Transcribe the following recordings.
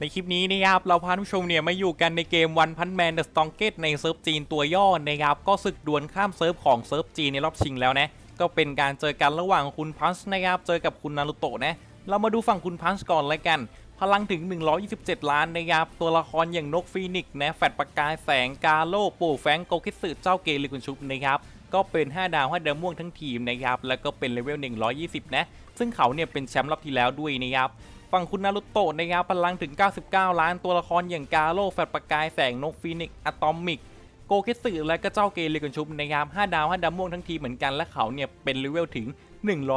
ในคลิปนี้นะครับเราพาท่านผู้ชมเนี่ยมาอยู่กันในเกมวันพันแมนเดอะสตองเกตในเซิร์ฟจีนตัวย่อนะครับก็ศึกดวลข้ามเซิร์ฟของเซิร์ฟจีนในรอบชิงแล้วนะก็เป็นการเจอกันระหว่างคุณพันช์นะครับเจอกับคุณนารุโตะนะเรามาดูฝั่งคุณพันช์ก่อนเลยกัน พลังถึง 127 ล้านนะครับตัวละครอย่างนกฟีนิกซ์นะแฟดประกายแสงกาโลปู่แฟงโกคิสึเจ้าเกลิกุนชุบนะครับก็เป็น 5 ดาว5ดาวม่วงทั้งทีมนะครับแล้วก็เป็นเลเวล120 นะซึ่งเขาเนี่ยเป็นแชมป์รอบที่แล้วด้วยนะครับ ฝั่งคุณนารุโตะนะครับพลังถึง 99 ล้านตัวละครอย่างกาโลแฟดประกายแสงนกฟีนิกซ์อะตอมิกโกเคสึและก็เจ้าเกเรกันชุบนะครับ5ดาว5ดาวม่วงทั้งทีเหมือนกันและเขาเนี่ยเป็นเลเวลถึง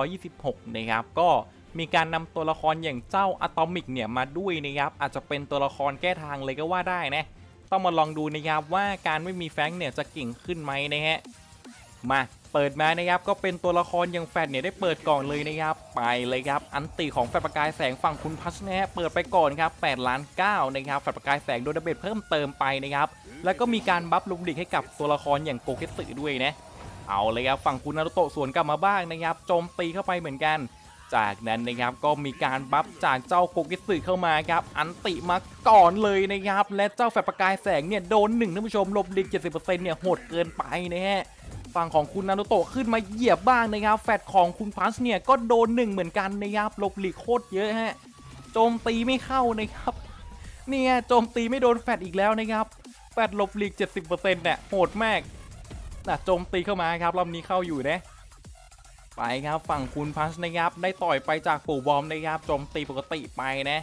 126 นะครับก็มีการนำตัวละครอย่างเจ้าอะตอมิกเนี่ยมาด้วยนะครับอาจจะเป็นตัวละครแก้ทางเลยก็ว่าได้นะต้องมาลองดูนะครับว่าการไม่มีแฟงเนี่ยจะเก่งขึ้นไหมนะฮะมา เปิดมานะครับก็เป็นตัวละครอย่างแฟดเนี่ยได้เปิดก่อนเลยนะครับไปเลยครับอันติของแฟดประกายแสงฝั่งคุณพัชนะฮะเปิดไปก่อนครับ8ล้าน9นะครับแฟดประกายแสงโดนดาเบตเพิ่มเติมไปนะครับแล้วก็มีการบัฟลุมดิกให้กับตัวละครอย่างโกเกสึด้วยนะเอาเลยครับฝั่งคุณนารุโตะสวนกลับมาบ้างนะครับโจมตีเข้าไปเหมือนกัน จากนั้นนะครับก็มีการบัฟจากเจ้าโกเกสึเข้ามาครับอันติมาก่อนเลยนะครับและเจ้าแฟดประกายแสงเนี่ยโดนหนึ่งท่านผู้ชมลบดิก70%เนี่ยโหดเกินไปนะฮะ ฝั่งของคุณนารุโตะขึ้นมาเหยียบบ้างนะครับ แฟดของคุณพัชเนี่ยก็โดนหนึ่งเหมือนกันนะครับลบหลีกโคตรเยอะฮะ โจมตีไม่เข้านะครับเนี่ยโจมตีไม่โดนแฟดอีกแล้วนะครับ แฟดลบหลีก 70%เนี่ยโหดมากนะโจมตีเข้ามาครับรอบนี้เข้าอยู่นะไปครับฝั่งคุณพัชนะครับได้ต่อยไปจากปู่บอมนะครับโจมตีปกติไปนะ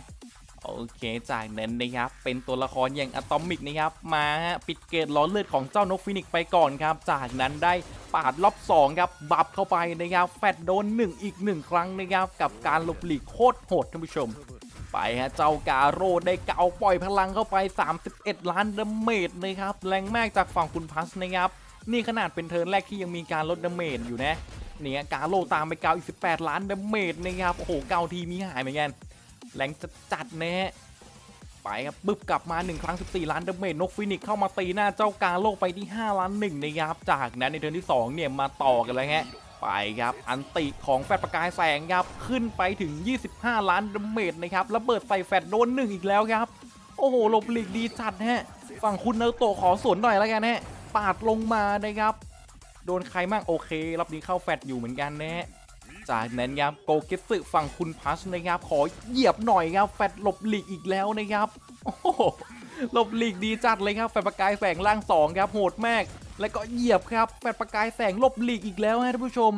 โอเคจากนั้นนะครับเป็นตัวละครอย่างอะตอมิกนะครับมาฮะปิดเกตล้อเลือดของเจ้านกฟินิกไปก่อนครับ จากนั้นได้ปาดรอบ2ครับบับเข้าไปนะครับแฟดโดน 1 อีก 1 ครั้งนะครับกับการหลบหลีกโคตรโหดท่านผู้ชม ไปฮะเจ้ากาโรได้เกาปล่อยพลังเข้าไป 31 ล้านดาเมจนะครับแรงมากจากฝั่งคุณพัสนะครับนี่ขนาดเป็นเทิร์นแรกที่ยังมีการลดดาเมจอยู่นะเนี่ยกาโรตามไปเกาอีก 18 ล้านดาเมจนะครับโอ้โหเกาทีมีหายเหมือนกัน แรงจะจัดนะฮะไปครับปึ๊บกลับมา1ครั้ง 14 ล้านดาเมจนกฟินิกเข้ามาตีหน้าเจ้ากาโลกไปที่ 5 ล้าน1นะครับจากนั้นในเทิร์นที่ 2 เนี่ย มาต่อกันเลยฮะไปครับ อันติของแฟดประกายแสงครับ ขึ้นไปถึง 25 ล้านดาเมจนะครับระเบิดใส่แฟดโดน1อีกแล้วครับ โอ้โหหลบหลีกดีจัดฮะฝั่งคุณนาโตขอสวนหน่อยแล้วกันฮะปาดลงมานะครับ โดนใครมั่งโอเครอบนี้เข้าแฟดอยู่เหมือนกันนะฮะ จากนั้นครับโกเกสึฝั่งคุณพัชนะครับขอเหยียบหน่อยครับแฟดหลบหลีกอีกแล้วนะครับโอ้โหหลบหลีกดีจัดเลยครับแฟดประกายแสงล่างสองครับโหดมาก แล้วก็เหยียบครับแฟดประกายแสงหลบหลีกอีกแล้วฮะท่านผู้ชม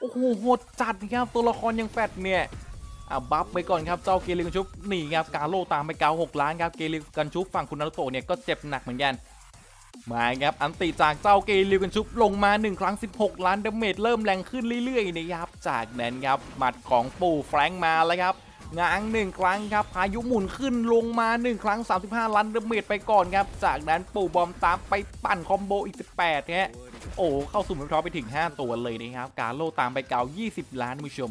โอ้โหโหดจัดครับตัวละครยังแฟดเนี่ยอะบัฟไปก่อนครับเจ้าเกลิกันชุบหนีครับกาโลตามไปเกาหกล้านครับเกลิกันชุบฝั่งคุณนารุโตะเนี่ยก็เจ็บหนักเหมือนกันมาครับอันติจากเจ้าเกลิวกันชุบลงมา 1 ครั้ง 16 ล้านดาเมจเริ่มแรงขึ้นเรื่อยๆนะครับ จากนั้นครับหมัดของปู่แฟรงค์มาแล้วครับง้างหนึ่งครั้งครับพายุหมุนขึ้นลงมา 1 ครั้ง 35ล้านดเมจไปก่อนครับ จากนั้นปู่บอมตามไปปั่นคอมโบอีก 18ฮะโอ้เข้าสู่มือทอไปถึง 5 ตัวเลยนะครับ กาโลตามไปเกา 20 ล้านผู้ชม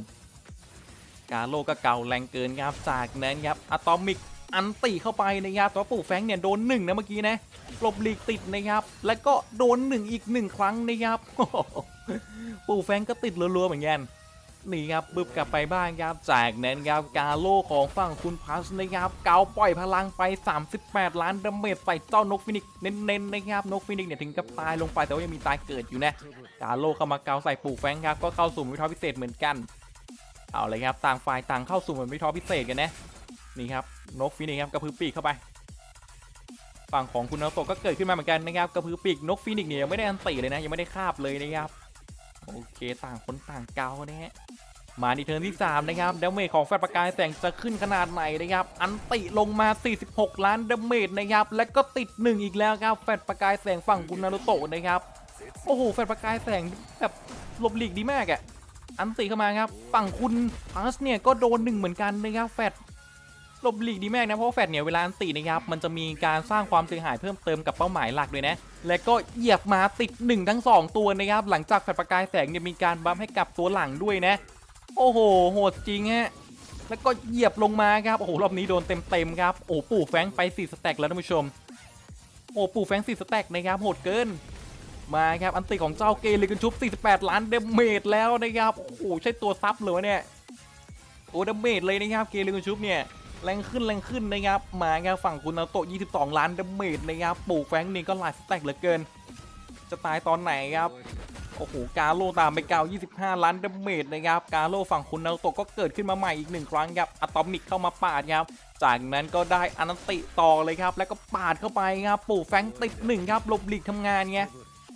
กาโลก็เก่าแรงเกินครับ จากนั้นครับอะตอมิกอันติเข้าไปนะครับต่ว่าปู่แฟงเนี่ยโดนหนึ่งนะเมื่อกี้นะหลบหลีกติดนะครับ แล้วก็โดนหนึ่งอีกหนึ่งครั้งนะครับปู่แฟงก์ก็ติดรัวๆเหมือนกัน นี่ครับบึบกลับไปบ้านครับจากนั้นครับกาโลของฝั่งคุณพัสนะครับเกาปล่อยพลังไป 38 ล้านดาเมจใส่เจ้านกฟินิกเน้นๆนะครับนกฟินิกเนี่ยถึงกับตายลงไปแต่ว่ายังมีตายเกิดอยู่นะกาโลเข้ามาเกาใส่ปู่แฟงครับก็เข้าสู่วิทยพิเศษเหมือนกัน เอาเลยครับต่างฝ่ายต่างเข้าสู่เหมือนวิทยพิเศษกันนะนี่ครับนกฟินิกครับกระพือปีกเข้าไปฝั่งของคุณนาโตก็เกิดขึ้นมาเหมือนกันนะครับกระพือปีกนกฟินิกเนี่ยยังไม่ได้อันติเลยนะยังไม่ได้คาบเลยนะครับ โอเคต่างคนต่างเกานะฮะมาในเทิร์นที่ 3 นะครับดาเมจของแฟดประกายแสงจะขึ้นขนาดไหนนะครับ อันติลงมา 46 ล้านดาเมจนะครับ และก็ติด 1 อีกแล้วครับ แฟดประกายแสงฝั่งคุณนารุโตะนะครับ โอ้โห แฟดประกายแสงแบบหลบหลีกดีมากอะ่ะ อันติเข้ามาครับ ฝั่งคุณพัสเนี่ยก็โดนหนึ่งเหมือนกันนะครับ แฟด หลบหลีกดีมากนะเพราะแฟดเนี่ยเวลาอันตินะครับมันจะมีการสร้างความเสียหายเพิ่มเติมกับเป้าหมายหลักเลยนะและก็เหยียบมาติด1ทั้ง 2 ตัวนะครับหลังจากแฟดประกายแสงเนี่ยมีการบัฟให้กับตัวหลังด้วยนะ โอ้โหโหดจริงฮะแล้วก็เหยียบลงมาครับโอ้โหรอบนี้โดนเต็มๆครับโอ้ปู่แฟงไป4สแต็กแล้วท่านผู้ชมโอ้ปู่แฟงค์4สแต็กนะครับโหดเกินมาครับอันติของเจ้าเกลิกันชุบ 48 ล้านเดเมจแล้วนะครับโอ้โหใช่ตัวซับเลยวะเนี่ยโอ้เดเมจเลยนะครับเกลิกันชุบเนี่ย แรงขึ้นแรงขึ้นนะครับมาครับฝั่งคุณนาโตะ22 ล้านดาเมจนะครับปลูกแฟงนี่ก็หลายสแต็กเหลือเกิน จะตายตอนไหนครับโอ้โหกาโลตามไปเกา25 ล้านดาเมจนะครับกาโลฝั่งคุณนาโตะก็เกิดขึ้นมาใหม่อีกหนึ่งครั้งครับอะตอมิกเข้ามาปาดครับจากนั้นก็ได้อนันติต่อเลยครับ แล้วก็ปาดเข้าไปครับปู่แฟงติดหนึ่งครับลบหลีกทำงานไง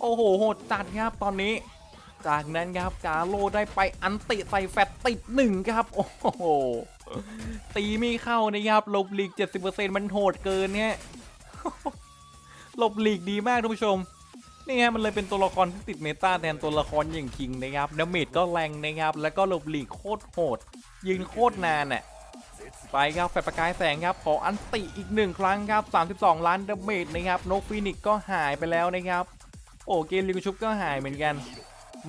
โอ้โหโหดจัดครับตอนนี้ จากนั้นครับกาโลได้ไปอันติใส่แฟตติดหนึ่งครับ โอ้โห ตีไม่เข้านะครับหลบหลีก 70%มันโหดเกินเนี่ยหลบหลีกดีมากท่านผู้ชม นี่ไงมันเลยเป็นตัวละครที่ติดเมตาแทนตัวละครอย่างคิงนะครับดาเมจก็แรงนะครับ แล้วก็หลบหลีกโคตรโหดยืนโคตรนานน่ะไปครับแฟประกายแสงครับขออันติอีกหนึ่งครั้งครับ 32 ล้านดาเมจนะครับนกฟีนิกก็หายไปแล้วนะครับ โอ้เกมลิงชุบก็หายเหมือนกัน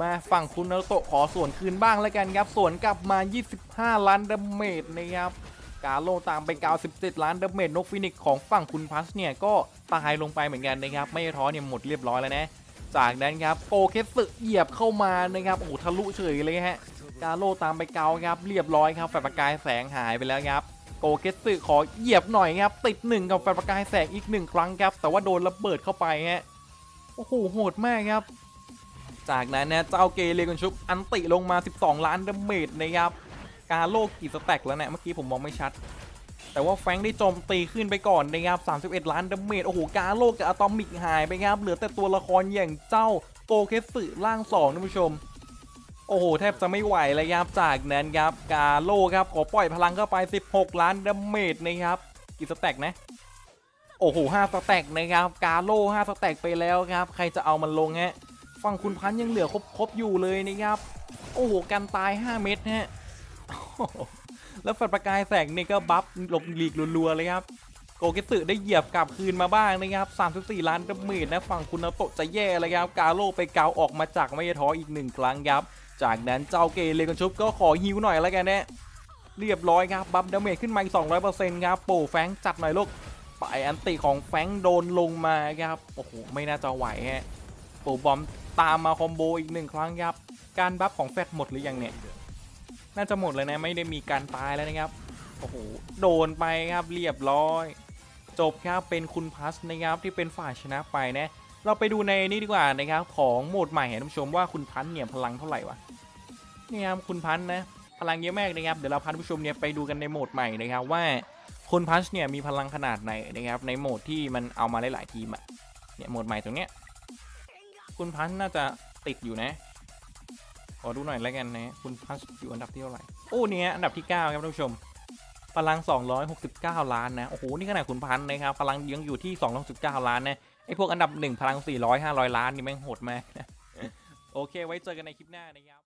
มาฝั่งคุณนารุโตะขอส่วนคืนบ้างแล้วกันครับ ส่วนกลับมา 25 ล้านดาเมจนะครับกาโลตามไป97ล้านดาเมจนกฟินิกของฝั่งคุณพัสเนี่ยก็ตายลงไปเหมือนกันนะครับไม่ท้อเนี่ยหมดเรียบร้อยแล้วนะ จากนั้นครับโกเคสึเหยียบเข้ามานะครับโอ้ทะลุเฉยเลยฮะกาโลตามไปเกาครับเรียบร้อยครับแฟลชประกายแสงหายไปแล้วครับโกเคสึขอเหยียบหน่อยครับติดหนึ่งกับแฟลชประกายแสงอีกหนึ่งครั้งครับแต่ว่าโดนระเบิดเข้าไปฮะโอ้โหโหดมากครับ จากนั้นนะเจ้าเกเรกันชุบอันติลงมา 12 ล้านดาเมจนะครับกาโลกี่สแต็กแล้วเนี่ยเมื่อกี้ผมมองไม่ชัด แต่ว่าแฟงได้โจมตีขึ้นไปก่อนนะครับ31 ล้านดาเมจโอ้โหกาโลกับอะตอมิกหายไปครับเหลือแต่ตัวละครอย่างเจ้าโกเคสึร่าง2ท่านผู้ชมโอ้โห แทบจะไม่ไหวเลยครับจากนั้นครับกาโลครับขอปล่อยพลังเข้าไป 16 ล้านดาเมจนะครับกี่สแต็กนะ โอ้โห5สแต็กนะครับ กาโล5สแต็กไปแล้วครับ ใครจะเอามันลงฮะ ฝั่งคุณพันยังเหลือครบครบอยู่เลยนะครับ โอ้โหกันตาย 5 เม็ดฮะแล้วแฟลชประกายแสงนี่ก็บัฟหลบหลีกรัวๆเลยครับโกเกสึได้เหยียบกลับคืนมาบ้างนะครับ 34 ล้านดาเมจนะฝั่งคุณนาโตะจะแย่เลยครับ กาโลไปเกาออกมาจากไม่ท้ออีกหนึ่งครั้งครับ จากนั้นเจ้าเกเรกันชุบก็ขอฮิวหน่อยแล้วกันนะเรียบร้อยครับ บัฟดาเมจขึ้นมาอีก 200%ครับโปรแฟงจัดหน่อยลูกไปอันติของแฟงโดนลงมาครับ โอ้โห ไม่น่าจะไหวฮะ ปรบอมตามมาคอมโบอีกหนึ่งครั้งครับ การบัฟของแฟตหมดหรือยังเนี่ย น่าจะหมดเลยนะไม่ได้มีการตายแล้วนะครับ โอ้โห โดนไปครับเรียบร้อย จบครับเป็นคุณพัสนะครับที่เป็นฝ่ายชนะไปนะ เราไปดูในนี้ดีกว่านะครับ ของโหมดใหม่ให้ท่านผู้ชมว่าคุณพันเนี่ยพลังเท่าไหร่วะ นี่ครับคุณพันนะพลังเยอะมากนะครับ เดี๋ยวเราพาท่านผู้ชมเนี่ยไปดูกันในโหมดใหม่นะครับว่าคุณพัชเนี่ยมีพลังขนาดไหนนะครับในโหมดที่มันเอามาหลายๆทีมอะเนี่ยโหมดใหม่ตรงเนี้ย คุณพันช์น่าจะติดอยู่นะ ขอดูหน่อยแล้วกันนะ คุณพันช์อยู่อันดับที่เท่าไหร่ โอ้เนี่ยอันดับที่ 9 ครับท่านผู้ชม พลัง 269 ล้านนะ โอ้โห นี่ขนาดคุณพันนะครับ พลังยังอยู่ที่269ล้านนะ ไอพวกอันดับ 1 พลัง 400 500 ล้านนี่แม่งโหดมากนะ โอเค ไว้เจอกันในคลิปหน้านะครับ